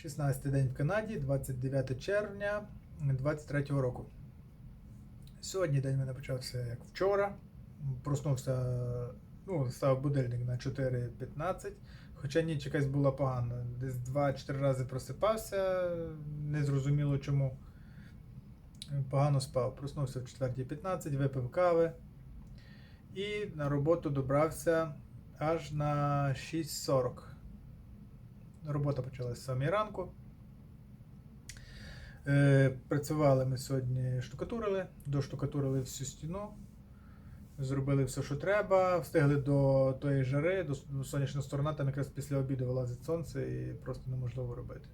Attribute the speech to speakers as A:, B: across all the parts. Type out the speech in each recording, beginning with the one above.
A: 16 день в Канаді, 29 червня 23 року. Сьогодні день в мене почався як вчора. Проснувся, ну, став будильник на 4.15. Хоча ніч якась була погана. Десь 2-4 рази просипався, незрозуміло чому. Погано спав. Проснувся в 4.15, випив кави. І на роботу добрався аж на 6.40. Робота почалася з 7 ранку. Е, працювали ми сьогодні, штукатурили, доштукатурили всю стіну, зробили все, що треба, встигли до тої жари, до, сонячна сторона, там якраз після обіду вилазить сонце і просто неможливо робити.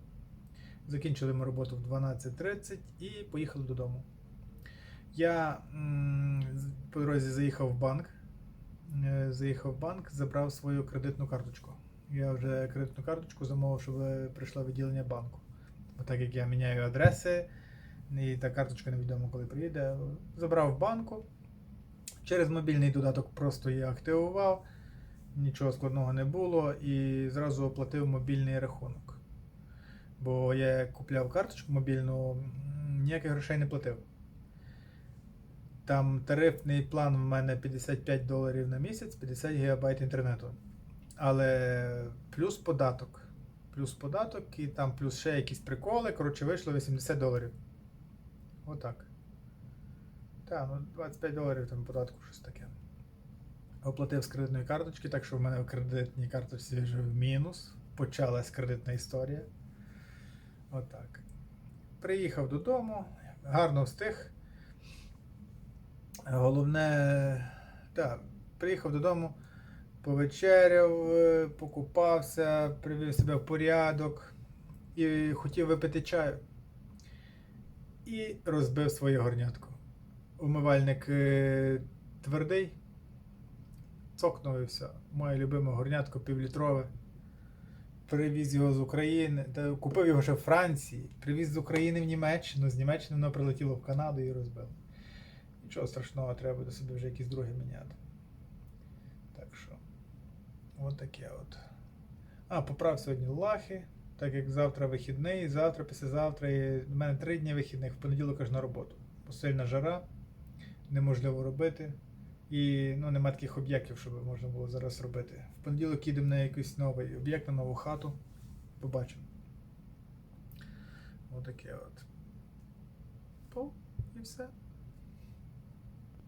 A: Закінчили ми роботу в 12.30 і поїхали додому. Я по дорозі заїхав в банк. Е, Заїхав в банк, забрав свою кредитну карточку. Я вже кредитну карточку замовив, щоб прийшла відділення банку. Бо так як я міняю адреси, і та карточка невідомо коли приїде. Забрав в банку. Через мобільний додаток просто її активував, нічого складного не було, і зразу оплатив мобільний рахунок. Бо я купляв карточку мобільну, ніяких грошей не платив. Там тарифний план в мене 55 доларів на місяць, 50 гігабайт інтернету. Але плюс податок. Плюс податок і там плюс ще якісь приколи. Коротше, вийшло 80 доларів. Отак. Так, ну 25 доларів там податку щось таке. Оплатив з кредитної карточки, так що в мене в кредитній карточці вже в мінус. Почалась кредитна історія. Отак. Приїхав додому, гарно встиг. Головне, так, приїхав додому, повечеряв, е, покупався, привів себе в порядок і хотів випити чаю. І розбив своє горнятко. Умивальник е, твердий, цокнув і все. Моє любиме горнятко півлітрове. Привіз його з України, та купив його ще в Франції, привіз з України в Німеччину, з Німеччини воно прилетіло в Канаду і розбило. Нічого страшного, треба буде собі вже якісь другі міняти. От таке от. А, поправ сьогодні лахи, так як завтра вихідний, завтра, післязавтра. В мене три дні вихідних, в понеділок аж на роботу. Бо сильна жара, неможливо робити. І ну, нема таких об'єктів, щоб можна було зараз робити. В понеділок їдемо на якийсь новий об'єкт, на нову хату. Побачимо. Отаке от. Пол, і все.